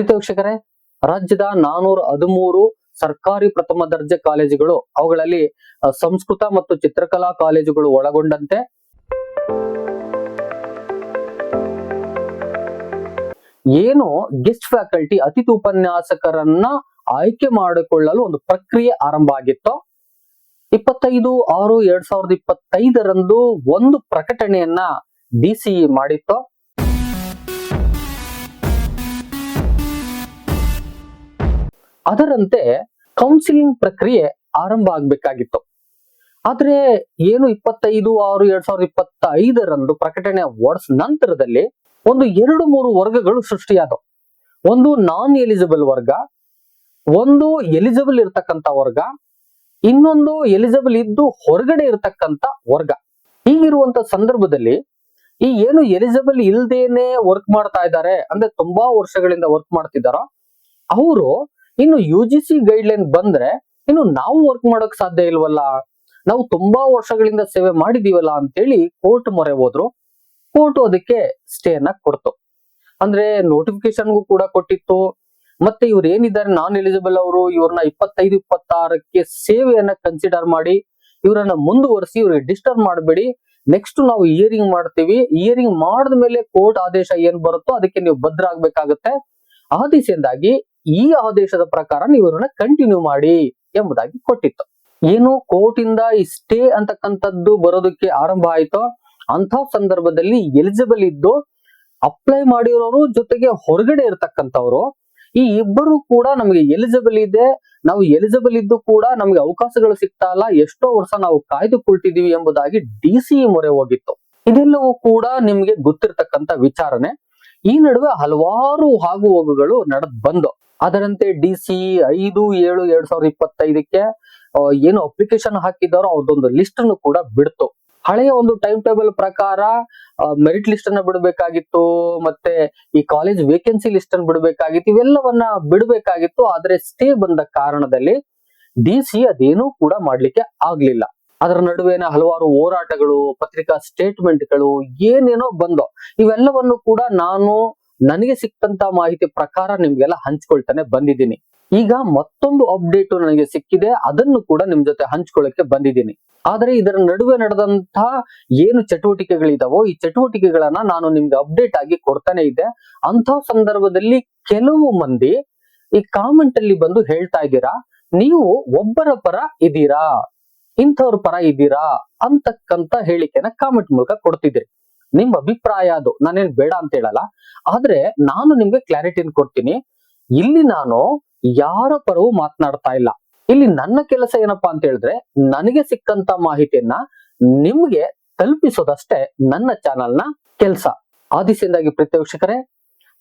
ಪ್ರೀತಿ ವೀಕ್ಷಕರೇ ರಾಜ್ಯದ ನಾನೂರ ಹದಿಮೂರು ಸರ್ಕಾರಿ ಪ್ರಥಮ ದರ್ಜೆ ಕಾಲೇಜುಗಳು, ಅವುಗಳಲ್ಲಿ ಸಂಸ್ಕೃತ ಮತ್ತು ಚಿತ್ರಕಲಾ ಕಾಲೇಜುಗಳು ಒಳಗೊಂಡಂತೆ. ಏನು ಗೆಸ್ಟ್ ಫ್ಯಾಕಲ್ಟಿ ಅತಿಥಿ ಉಪನ್ಯಾಸಕರನ್ನ ಆಯ್ಕೆ ಮಾಡಿಕೊಳ್ಳಲು ಒಂದು ಪ್ರಕ್ರಿಯೆ ಆರಂಭ ಆಗಿತ್ತು? ಇಪ್ಪತ್ತೈದು ಆರು ಎರಡ್ ಸಾವಿರದ ಇಪ್ಪತ್ತೈದರಂದು ಒಂದು ಪ್ರಕಟಣೆಯನ್ನ ಡಿಸಿಇ ಮಾಡಿತ್ತು? ಅದರಂತೆ ಕೌನ್ಸಿಲಿಂಗ್ ಪ್ರಕ್ರಿಯೆ ಆರಂಭ ಆಗ್ಬೇಕಾಗಿತ್ತು. ಆದ್ರೆ ಏನು ಇಪ್ಪತ್ತೈದು ಆರು ಎರಡ್ ಸಾವಿರದ ಇಪ್ಪತ್ತೈದರಂದು ಪ್ರಕಟಣೆ ವರ್ಡ್ಸ್ ನಂತರದಲ್ಲಿ ಒಂದು ಎರಡು ಮೂರು ವರ್ಗಗಳು ಸೃಷ್ಟಿಯಾದವು. ಒಂದು ನಾನ್ ಎಲಿಜಿಬಲ್ ವರ್ಗ, ಒಂದು ಎಲಿಜಿಬಲ್ ಇರತಕ್ಕಂಥ ವರ್ಗ, ಇನ್ನೊಂದು ಎಲಿಜಿಬಲ್ ಇದ್ದು ಹೊರಗಡೆ ಇರತಕ್ಕಂತ ವರ್ಗ. ಹೀಗಿರುವಂತ ಸಂದರ್ಭದಲ್ಲಿ ಈ ಏನು ಎಲಿಜಿಬಲ್ ಇಲ್ದೇನೆ ವರ್ಕ್ ಮಾಡ್ತಾ ಇದ್ದಾರೆ, ಅಂದ್ರೆ ತುಂಬಾ ವರ್ಷಗಳಿಂದ ವರ್ಕ್ ಮಾಡ್ತಿದ್ದಾರೋ, ಅವರು ಇನ್ನು U G C guideline ಬಂದ್ರೆ ಇನ್ನು ನಾವು ವರ್ಕ್ ಮಾಡೋಕ್ ಸಾಧ್ಯ ಇಲ್ವಲ್ಲ? ನಾವು ತುಂಬಾ ವರ್ಷಗಳಿಂದ ಸೇವೆ ಮಾಡಿದೀವಲ್ಲ ಅಂತೇಳಿ ಕೋರ್ಟ್ ಮೊರೆ ಹೋದ್ರು. ಕೋರ್ಟ್ ಅದಕ್ಕೆ ಸ್ಟೇ ಅನ್ನ ಕೊಡ್ತು. ಅಂದ್ರೆ ನೋಟಿಫಿಕೇಶನ್ಗೂ ಕೂಡ ಕೊಟ್ಟಿತ್ತು. ಮತ್ತೆ ಇವ್ರು ಏನಿದ್ದಾರೆ, ನಾನ್ ಎಲಿಜಿಬಲ್ ಅವರು ಇವ್ರನ್ನ ಇಪ್ಪತ್ತೈದು, ಇಪ್ಪತ್ತಾರಕ್ಕೆ ಸೇವೆಯನ್ನ ಕನ್ಸಿಡರ್ ಮಾಡಿ, ಇವರನ್ನ ಮುಂದುವರಿಸಿ, ಇವ್ರಿಗೆ ಡಿಸ್ಟರ್ಬ್ ಮಾಡಬೇಡಿ. ನೆಕ್ಸ್ಟ್ ನಾವು ಇಯರಿಂಗ್ ಮಾಡ್ತೀವಿ. ಇಯರಿಂಗ್ ಮಾಡಿದ ಮೇಲೆ ಕೋರ್ಟ್ ಆದೇಶ ಏನ್ ಬರುತ್ತೋ ಅದಕ್ಕೆ ನೀವು ಭದ್ರ ಆಗ್ಬೇಕಾಗತ್ತೆ ಆ ದಿಸೆಯಿಂದಾಗಿ ಈ ಆದೇಶದ ಪ್ರಕಾರ ನೀವು ಕಂಟಿನ್ಯೂ ಮಾಡಿ ಎಂಬುದಾಗಿ ಕೊಟ್ಟಿತ್ತು. ಏನು ಕೋರ್ಟ್ ಇಂದ ಈ ಸ್ಟೇ ಅಂತಕ್ಕಂಥದ್ದು ಬರೋದಕ್ಕೆ ಆರಂಭ ಆಯ್ತೋ ಅಂತ ಸಂದರ್ಭದಲ್ಲಿ ಎಲಿಜಿಬಲ್ ಇದ್ದು ಅಪ್ಲೈ ಮಾಡಿರೋರು ಜೊತೆಗೆ ಹೊರಗಡೆ ಇರ್ತಕ್ಕಂಥವ್ರು, ಈ ಇಬ್ಬರು ಕೂಡ ನಮಗೆ ಎಲಿಜಿಬಲ್ ಇದೆ. ನಾವು ಎಲಿಜಿಬಲ್ ಇದ್ದು ಕೂಡ ನಮಗೆ ಅವಕಾಶಗಳು ಸಿಗ್ತಾ ಇಲ್ಲ. ಎಷ್ಟೋ ವರ್ಷ ನಾವು ಕಾಯ್ದುಕೊಳ್ತಿದೀವಿ ಎಂಬುದಾಗಿ ಡಿ ಸಿ ಮೊರೆ ಹೋಗಿತ್ತು. ಇದೆಲ್ಲವೂ ಕೂಡ ನಿಮ್ಗೆ ಗೊತ್ತಿರ್ತಕ್ಕಂಥ ವಿಚಾರನೆ ಈ ನಡುವೆ ಹಲವಾರು ಆಗು ಹೋಗುಗಳು ನಡೆದ್ ಬಂದು, ಅದರಂತೆ ಡಿ ಸಿ ಐದು, ಏಳು, ಎರಡ್ ಸಾವಿರದ ಇಪ್ಪತ್ತೈದಕ್ಕೆ ಏನು ಅಪ್ಲಿಕೇಶನ್ ಹಾಕಿದಾರೋ ಅವ್ರದ್ದೊಂದು ಲಿಸ್ಟ್ ಅನ್ನು ಕೂಡ ಬಿಡ್ತು. ಹಳೆಯ ಒಂದು ಟೈಮ್ ಟೇಬಲ್ ಪ್ರಕಾರ ಮೆರಿಟ್ ಲಿಸ್ಟ್ ಅನ್ನ ಬಿಡಬೇಕಾಗಿತ್ತು, ಮತ್ತೆ ಈ ಕಾಲೇಜ್ ವೇಕೆನ್ಸಿ ಲಿಸ್ಟ್ ಅನ್ನು ಬಿಡಬೇಕಾಗಿತ್ತು, ಇವೆಲ್ಲವನ್ನ ಬಿಡಬೇಕಾಗಿತ್ತು, ಆದ್ರೆ ಸ್ಟೇ ಬಂದ ಕಾರಣದಲ್ಲಿ ಡಿ ಸಿ ಅದೇನೂ ಕೂಡ ಮಾಡ್ಲಿಕ್ಕೆ ಆಗ್ಲಿಲ್ಲ. ಅದರ ನಡುವೆನ ಹಲವಾರು ಹೋರಾಟಗಳು, ಪತ್ರಿಕಾ ಸ್ಟೇಟ್ಮೆಂಟ್ಗಳು ಏನೇನೋ ಬಂದೋ, ಇವೆಲ್ಲವನ್ನು ಕೂಡ ನಾನು ನನಗೆ ಸಿಕ್ಕಂತ ಮಾಹಿತಿ ಪ್ರಕಾರ ನಿಮ್ಗೆಲ್ಲ ಹಂಚ್ಕೊಳ್ತಾನೆ ಬಂದಿದ್ದೀನಿ. ಈಗ ಮತ್ತೊಂದು ಅಪ್ಡೇಟ್ ನನಗೆ ಸಿಕ್ಕಿದೆ, ಅದನ್ನು ಕೂಡ ನಿಮ್ ಜೊತೆ ಹಂಚ್ಕೊಳ್ಳಕ್ಕೆ ಬಂದಿದ್ದೀನಿ. ಆದ್ರೆ ಇದರ ನಡುವೆ ನಡೆದಂತಹ ಏನು ಚಟುವಟಿಕೆಗಳಿದಾವೋ, ಈ ಚಟುವಟಿಕೆಗಳನ್ನ ನಾನು ನಿಮ್ಗೆ ಅಪ್ಡೇಟ್ ಆಗಿ ಕೊಡ್ತಾನೆ ಇದ್ದೆ ಅಂತ ಸಂದರ್ಭದಲ್ಲಿ ಕೆಲವು ಮಂದಿ ಈ ಕಾಮೆಂಟ್ ಅಲ್ಲಿ ಬಂದು ಹೇಳ್ತಾ ಇದ್ದೀರಾ, ನೀವು ಒಬ್ಬರ ಪರ ಇದ್ದೀರಾ? ಇಂಥವ್ರ ಪರ ಇದ್ದೀರಾ ಅಂತಕ್ಕಂತ ಹೇಳಿಕೆನ ಕಾಮೆಂಟ್ ಮೂಲಕ ಕೊಡ್ತಿದ್ರಿ ನಿಮ್ ಅಭಿಪ್ರಾಯ ಅದು. ನಾನೇನ್ ಬೇಡ ಅಂತ ಹೇಳಲ್ಲ. ಆದ್ರೆ ನಾನು ನಿಮ್ಗೆ ಕ್ಲಾರಿಟಿನ ಕೊಡ್ತೀನಿ. ಇಲ್ಲಿ ನಾನು ಯಾರ ಪರವೂ ಮಾತನಾಡ್ತಾ ಇಲ್ಲ. ಇಲ್ಲಿ ನನ್ನ ಕೆಲಸ ಏನಪ್ಪಾ ಅಂತ ಹೇಳಿದ್ರೆ ನನಗೆ ಸಿಕ್ಕಂತ ಮಾಹಿತಿಯನ್ನ ನಿಮ್ಗೆ ತಲುಪಿಸೋದಷ್ಟೇ ನನ್ನ ಚಾನೆಲ್ನ ಕೆಲಸ. ಆದಿಸಿಂದಾಗಿ ಪ್ರತ್ಯಕ್ಷಕರೇ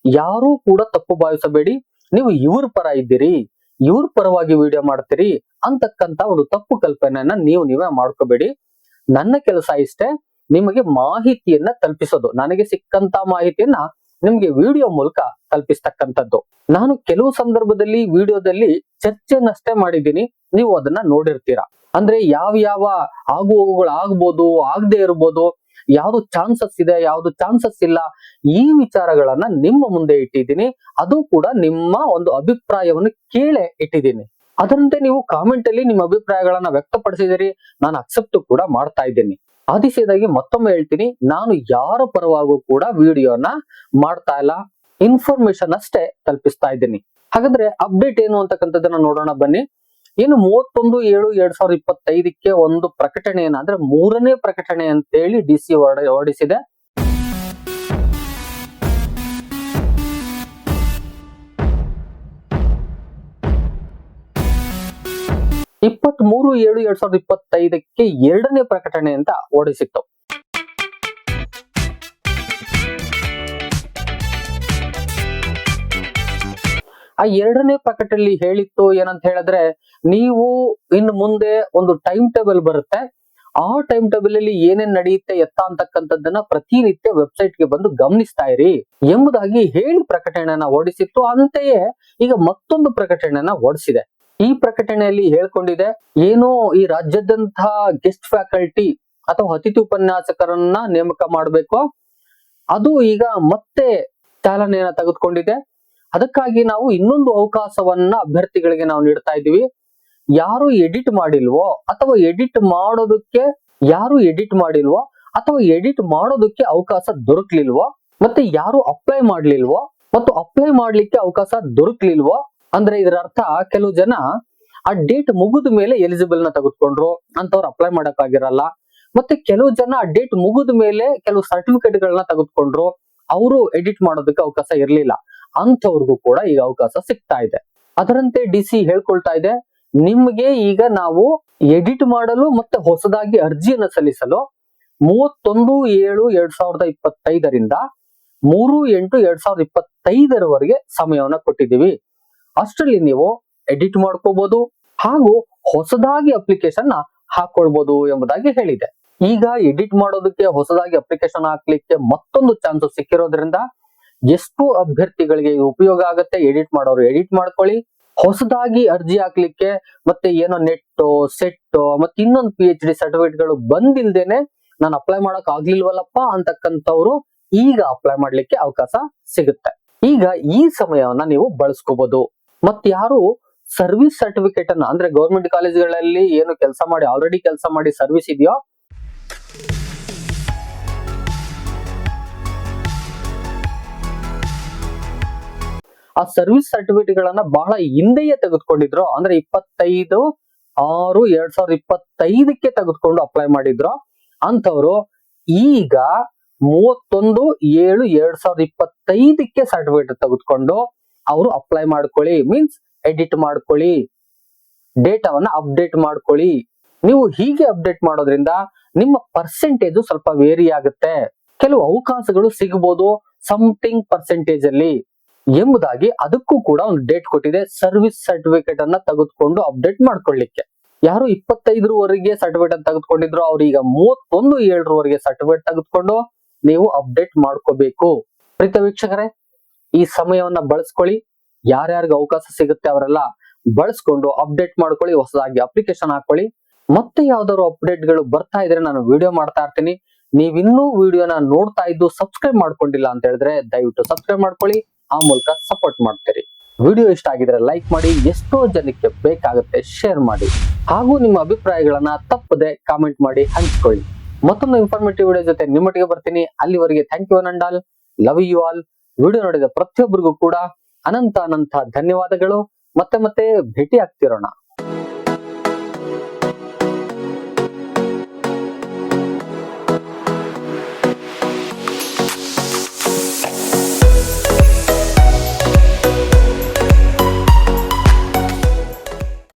ಯಾರೂ ಕೂಡ ತಪ್ಪು ಭಾವಿಸಬೇಡಿ. ನೀವು ಇವ್ರ ಪರ ಇದ್ದೀರಿ. ಇವ್ರ ಪರವಾಗಿ ವಿಡಿಯೋ ಮಾಡ್ತೀರಿ ಅಂತಕ್ಕಂತ ಒಂದು ತಪ್ಪು ಕಲ್ಪನೆಯನ್ನ ನೀವು ನೀವೇ ಮಾಡ್ಕೋಬೇಡಿ. ನನ್ನ ಕೆಲಸ ಇಷ್ಟೇ, ನಿಮಗೆ ಮಾಹಿತಿಯನ್ನ ತಲುಪಿಸೋದು. ನನಗೆ ಸಿಕ್ಕಂತ ಮಾಹಿತಿಯನ್ನ ನಿಮ್ಗೆ ವಿಡಿಯೋ ಮೂಲಕ ತಲುಪಿಸ್ತಕ್ಕಂಥದ್ದು. ನಾನು ಕೆಲವು ಸಂದರ್ಭದಲ್ಲಿ ವಿಡಿಯೋದಲ್ಲಿ ಚರ್ಚೆಯನ್ನಷ್ಟೇ ಮಾಡಿದ್ದೀನಿ. ನೀವು ಅದನ್ನ ನೋಡಿರ್ತೀರಾ. ಅಂದ್ರೆ ಯಾವ ಯಾವ ಆಗು ಹೋಗುಗಳು ಆಗ್ಬೋದು ಆಗದೆ ಇರ್ಬೋದು ಯಾವ್ದು ಚಾನ್ಸಸ್ ಇದೆ, ಯಾವ್ದು ಚಾನ್ಸಸ್ ಇಲ್ಲ, ಈ ವಿಚಾರಗಳನ್ನ ನಿಮ್ಮ ಮುಂದೆ ಇಟ್ಟಿದ್ದೀನಿ. ಅದು ಕೂಡ ನಿಮ್ಮ ಒಂದು ಅಭಿಪ್ರಾಯವನ್ನು ಕೇಳೆ ಇಟ್ಟಿದ್ದೀನಿ. ಅದರಂತೆ ನೀವು ಕಾಮೆಂಟ್ ಅಲ್ಲಿ ನಿಮ್ಮ ಅಭಿಪ್ರಾಯಗಳನ್ನ ವ್ಯಕ್ತಪಡಿಸಿದಿರಿ. ನಾನು ಅಕ್ಸೆಪ್ಟ್ ಕೂಡ ಮಾಡ್ತಾ ಇದ್ದೀನಿ. ಆದಿಸಿದಾಗಿ ಮತ್ತೊಮ್ಮೆ ಹೇಳ್ತೀನಿ, ನಾನು ಯಾರ ಪರವಾಗೂ ಕೂಡ ವಿಡಿಯೋನ ಮಾಡ್ತಾ ಇಲ್ಲ. ಇನ್ಫಾರ್ಮೇಶನ್ ಅಷ್ಟೇ ತಲುಪಿಸ್ತಾ ಇದ್ದೀನಿ. ಹಾಗಾದ್ರೆ ಅಪ್ಡೇಟ್ ಏನು ಅಂತಕ್ಕಂಥದ್ದನ್ನ ನೋಡೋಣ ಬನ್ನಿ. ಏನು ಮೂವತ್ತೊಂದು ಏಳು ಎರಡ್ ಸಾವಿರದ ಇಪ್ಪತ್ತೈದಕ್ಕೆ ಒಂದು ಪ್ರಕಟಣೆ ಏನಂದ್ರೆ ಮೂರನೇ ಪ್ರಕಟಣೆ ಅಂತೇಳಿ ಡಿ ಸಿ ಹೊರಡಿಸಿದೆ. ಇಪ್ಪತ್ತ್ ಮೂರು ಏಳು ಎರಡ್ ಸಾವಿರದ ಇಪ್ಪತ್ತೈದಕ್ಕೆ ಎರಡನೇ ಪ್ರಕಟಣೆ ಅಂತ ಹೊರಡಿಸಿತ್ತು ಆ ಎರಡನೇ ಪ್ರಕಟಣೆಯಲ್ಲಿ ಹೇಳಿತ್ತು ಏನಂತ ಹೇಳಿದ್ರೆ, ನೀವು ಇನ್ನು ಮುಂದೆ ಒಂದು ಟೈಮ್ ಟೇಬಲ್ ಬರುತ್ತೆ. ಆ ಟೈಮ್ ಟೇಬಲ್ ಅಲ್ಲಿ ಏನೇನ್ ನಡೆಯುತ್ತೆ, ಎತ್ತ ಅಂತಕ್ಕಂಥದ್ದನ್ನ ಪ್ರತಿನಿತ್ಯ ವೆಬ್ಸೈಟ್ಗೆ ಬಂದು ಗಮನಿಸ್ತಾ ಇರಿ ಎಂಬುದಾಗಿ ಹೇಳಿ ಪ್ರಕಟಣೆಯನ್ನ ಹೊರಡಿಸಿತ್ತು. ಅಂತೆಯೇ ಈಗ ಮತ್ತೊಂದು ಪ್ರಕಟಣೆಯನ್ನ ಹೊರಡಿಸಿದೆ. ಈ ಪ್ರಕಟಣೆಯಲ್ಲಿ ಹೇಳ್ಕೊಂಡಿದೆ, ಏನೋ ಈ ರಾಜ್ಯದಂತಹ ಗೆಸ್ಟ್ ಫ್ಯಾಕಲ್ಟಿ ಅಥವಾ ಅತಿಥಿ ಉಪನ್ಯಾಸಕರನ್ನ ನೇಮಕ ಮಾಡಬೇಕು. ಅದು ಈಗ ಮತ್ತೆ ಚಾಲನೆಯನ್ನ ತೆಗೆದುಕೊಂಡಿದೆ. ಅದಕ್ಕಾಗಿ ನಾವು ಇನ್ನೊಂದು ಅವಕಾಶವನ್ನ ಅಭ್ಯರ್ಥಿಗಳಿಗೆ ನಾವು ನೀಡ್ತಾ ಇದ್ದೀವಿ. ಯಾರು ಎಡಿಟ್ ಮಾಡಿಲ್ವೋ ಅಥವಾ ಎಡಿಟ್ ಮಾಡೋದಕ್ಕೆ ಯಾರು ಎಡಿಟ್ ಮಾಡಿಲ್ವೋ ಅಥವಾ ಎಡಿಟ್ ಮಾಡೋದಕ್ಕೆ ಅವಕಾಶ ದೊರಕ್ಲಿಲ್ವೋ ಮತ್ತೆ ಯಾರು ಅಪ್ಲೈ ಮಾಡ್ಲಿಲ್ವೋ ಮತ್ತು ಅಪ್ಲೈ ಮಾಡ್ಲಿಕ್ಕೆ ಅವಕಾಶ ದೊರಕ್ಲಿಲ್ವೋ ಅಂದ್ರೆ ಇದರ ಅರ್ಥ ಕೆಲವು ಜನ ಆ ಡೇಟ್ ಮುಗಿದ ಮೇಲೆ ಎಲಿಜಿಬಲ್ನ ತೆಗೆದುಕೊಂಡ್ರು ಅಂತವ್ರು ಅಪ್ಲೈ ಮಾಡಕ್ಕಾಗಿರಲ್ಲ. ಮತ್ತೆ ಕೆಲವು ಜನ ಆ ಡೇಟ್ ಮುಗಿದ ಮೇಲೆ ಕೆಲವು ಸರ್ಟಿಫಿಕೇಟ್ ಗಳನ್ನ ತೆಗೆದುಕೊಂಡ್ರು, ಅವರು ಎಡಿಟ್ ಮಾಡೋದಕ್ಕೆ ಅವಕಾಶ ಇರಲಿಲ್ಲ. ಅಂಥವ್ರಿಗೂ ಕೂಡ ಈಗ ಅವಕಾಶ ಸಿಗ್ತಾ ಇದೆ. ಅದರಂತೆ ಡಿ ಸಿ ಹೇಳ್ಕೊಳ್ತಾ ಇದೆ, ನಿಮ್ಗೆ ಈಗ ನಾವು ಎಡಿಟ್ ಮಾಡಲು ಮತ್ತೆ ಹೊಸದಾಗಿ ಅರ್ಜಿಯನ್ನು ಸಲ್ಲಿಸಲು ಮೂವತ್ತೊಂದು ಏಳು ಎರಡ್ ಸಾವಿರದ ಇಪ್ಪತ್ತೈದರಿಂದ ಮೂರು ಎಂಟು ಎರಡ್ ಸಾವಿರದ ಇಪ್ಪತ್ತೈದರವರೆಗೆ ಸಮಯವನ್ನ ಕೊಟ್ಟಿದ್ದೀವಿ. ಅಷ್ಟರಲ್ಲಿ ನೀವು ಎಡಿಟ್ ಮಾಡ್ಕೋಬಹುದು ಹಾಗೂ ಹೊಸದಾಗಿ ಅಪ್ಲಿಕೇಶನ್ ಹಾಕೊಳ್ಬಹುದು ಎಂಬುದಾಗಿ ಹೇಳಿದೆ. ಈಗ ಎಡಿಟ್ ಮಾಡೋದಕ್ಕೆ, ಹೊಸದಾಗಿ ಅಪ್ಲಿಕೇಶನ್ ಹಾಕ್ಲಿಕ್ಕೆ ಮತ್ತೊಂದು ಚಾನ್ಸಸ್ ಸಿಕ್ಕಿರೋದ್ರಿಂದ ಎಷ್ಟು ಅಭ್ಯರ್ಥಿಗಳಿಗೆ ಉಪಯೋಗ ಆಗುತ್ತೆ ಎಡಿಟ್ ಮಾಡೋರು. ಎಡಿಟ್ ಮಾಡ್ಕೊಳ್ಳಿ, ಹೊಸದಾಗಿ ಅರ್ಜಿ ಹಾಕ್ಲಿಕ್ಕೆ ಮತ್ತೆ ಏನೋ ನೆಟ್ ಸೆಟ್ ಮತ್ತೆ ಇನ್ನೊಂದು ಪಿ ಎಚ್ ಡಿ ಸರ್ಟಿಫಿಕೇಟ್ಗಳು ಬಂದಿಲ್ದೇನೆ ನಾನು ಅಪ್ಲೈ ಮಾಡಕ್ ಆಗ್ಲಿಲ್ವಲ್ಲಪ್ಪ ಅಂತಕ್ಕಂಥವ್ರು ಈಗ ಅಪ್ಲೈ ಮಾಡ್ಲಿಕ್ಕೆ ಅವಕಾಶ ಸಿಗುತ್ತೆ. ಈಗ ಈ ಸಮಯವನ್ನ ನೀವು ಬಳಸ್ಕೋಬಹುದು ಮತ್ ಯಾರು ಸರ್ವಿಸ್ ಸರ್ಟಿಫಿಕೇಟ್ ಅನ್ನ, ಅಂದ್ರೆ ಗೌರ್ಮೆಂಟ್ ಕಾಲೇಜ್ಗಳಲ್ಲಿ ಏನು ಕೆಲಸ ಮಾಡಿ ಆಲ್ರೆಡಿ ಕೆಲಸ ಮಾಡಿ ಸರ್ವಿಸ್ ಇದೆಯೋ ಆ ಸರ್ವಿಸ್ ಸರ್ಟಿಫಿಕೇಟ್ ಗಳನ್ನ ಬಹಳ ಹಿಂದೆಯೇ ತೆಗೆದುಕೊಂಡಿದ್ರು. ಅಂದ್ರೆ ಇಪ್ಪತ್ತೈದು ಆರು ಎರಡ್ ಸಾವಿರದ ಇಪ್ಪತ್ತೈದಕ್ಕೆ ತೆಗೆದುಕೊಂಡು ಅಪ್ಲೈ ಮಾಡಿದ್ರು. ಅಂತವ್ರು ಈಗ ಮೂವತ್ತೊಂದು ಏಳು ಎರಡ್ ಸಾವಿರದ ಇಪ್ಪತ್ತೈದಕ್ಕೆ ಸರ್ಟಿಫಿಕೇಟ್ ತೆಗೆದುಕೊಂಡು ಅವರು ಅಪ್ಲೈ ಮಾಡ್ಕೊಳ್ಳಿ. ಮೀನ್ಸ್ ಎಡಿಟ್ ಮಾಡ್ಕೊಳ್ಳಿ. ಡೇಟಾವನ್ನ ಅಪ್ಡೇಟ್ ಮಾಡ್ಕೊಳ್ಳಿ. ನೀವು ಹೀಗೆ ಅಪ್ಡೇಟ್ ಮಾಡೋದ್ರಿಂದ ನಿಮ್ಮ ಪರ್ಸೆಂಟೇಜ್ ಸ್ವಲ್ಪ ವೇರಿ ಆಗುತ್ತೆ. ಕೆಲವು ಅವಕಾಶಗಳು ಸಿಗಬಹುದು ಸಮಥಿಂಗ್ ಪರ್ಸೆಂಟೇಜ್ ಅಲ್ಲಿ. ಎಂಬುದಾಗಿ ಅದಕ್ಕೂ ಕೂಡ ಒಂದು ಡೇಟ್ ಕೊಟ್ಟಿದೆ. ಸರ್ವಿಸ್ ಸರ್ಟಿಫಿಕೇಟ್ ಅನ್ನ ತೆಗೆದುಕೊಂಡು ಅಪ್ಡೇಟ್ ಮಾಡ್ಕೊಳ್ಳಿಕ್ಕೆ. ಯಾರು ಇಪ್ಪತ್ತೈದರವರೆಗೆ ಸರ್ಟಿಫಿಕೇಟ್ ಅನ್ನು ತೆಗೆದುಕೊಂಡಿದ್ರು ಅವ್ರೀಗ ಮೂವತ್ತೊಂದು ಏಳರವರೆಗೆ ಸರ್ಟಿಫಿಕೇಟ್ ತೆಗೆದುಕೊಂಡು ನೀವು ಅಪ್ಡೇಟ್ ಮಾಡ್ಕೋಬೇಕು. ಪ್ರೀತ ವೀಕ್ಷಕರೇ, ಈ ಸಮಯವನ್ನ ಬಳಸ್ಕೊಳ್ಳಿ. ಯಾರ್ಯಾರಿಗೆ ಅವಕಾಶ ಸಿಗುತ್ತೆ ಅವರೆಲ್ಲ ಬಳಸ್ಕೊಂಡು ಅಪ್ಡೇಟ್ ಮಾಡ್ಕೊಳ್ಳಿ, ಹೊಸದಾಗಿ ಅಪ್ಲಿಕೇಶನ್ ಹಾಕೊಳ್ಳಿ ಮತ್ತೆ ಯಾವ್ದಾದ್ರು ಅಪ್ಡೇಟ್ಗಳು ಬರ್ತಾ ಇದ್ರೆ ನಾನು ವಿಡಿಯೋ ಮಾಡ್ತಾ ಇರ್ತೀನಿ. ನೀವಿನ್ನೂ ವಿಡಿಯೋನ ನೋಡ್ತಾ ಇದ್ದು ಸಬ್ಸ್ಕ್ರೈಬ್ ಮಾಡ್ಕೊಂಡಿಲ್ಲ ಅಂತ ಹೇಳಿದ್ರೆ ದಯವಿಟ್ಟು ಸಬ್ಸ್ಕ್ರೈಬ್ ಮಾಡ್ಕೊಳ್ಳಿ. ಆ ಮೂಲಕ ಸಪೋರ್ಟ್ ಮಾಡ್ತೀರಿ. ವಿಡಿಯೋ ಇಷ್ಟ ಆಗಿದ್ರೆ ಲೈಕ್ ಮಾಡಿ, ಎಷ್ಟೋ ಜನಕ್ಕೆ ಬೇಕಾಗುತ್ತೆ ಶೇರ್ ಮಾಡಿ. ಹಾಗೂ ನಿಮ್ಮ ಅಭಿಪ್ರಾಯಗಳನ್ನ ತಪ್ಪದೆ ಕಾಮೆಂಟ್ ಮಾಡಿ ಹಂಚಿಕೊಳ್ಳಿ. ಮತ್ತೊಂದು ಇನ್ಫಾರ್ಮೇಟಿವ್ ವಿಡಿಯೋ ಜೊತೆ ನಿಮ್ಮೊಟ್ಟಿಗೆ ಬರ್ತೀನಿ. ಅಲ್ಲಿವರೆಗೆ ಥ್ಯಾಂಕ್ ಯು ನಂಡಾಲ್ ಲವ್ ಯು ಆಲ್ ವಿಡಿಯೋ ನೋಡಿದ ಪ್ರತಿಯೊಬ್ಬರಿಗೂ ಕೂಡ ಅನಂತ ಅನಂತ ಧನ್ಯವಾದಗಳು. ಮತ್ತೆ ಮತ್ತೆ ಭೇಟಿ ಆಗ್ತಿರೋಣ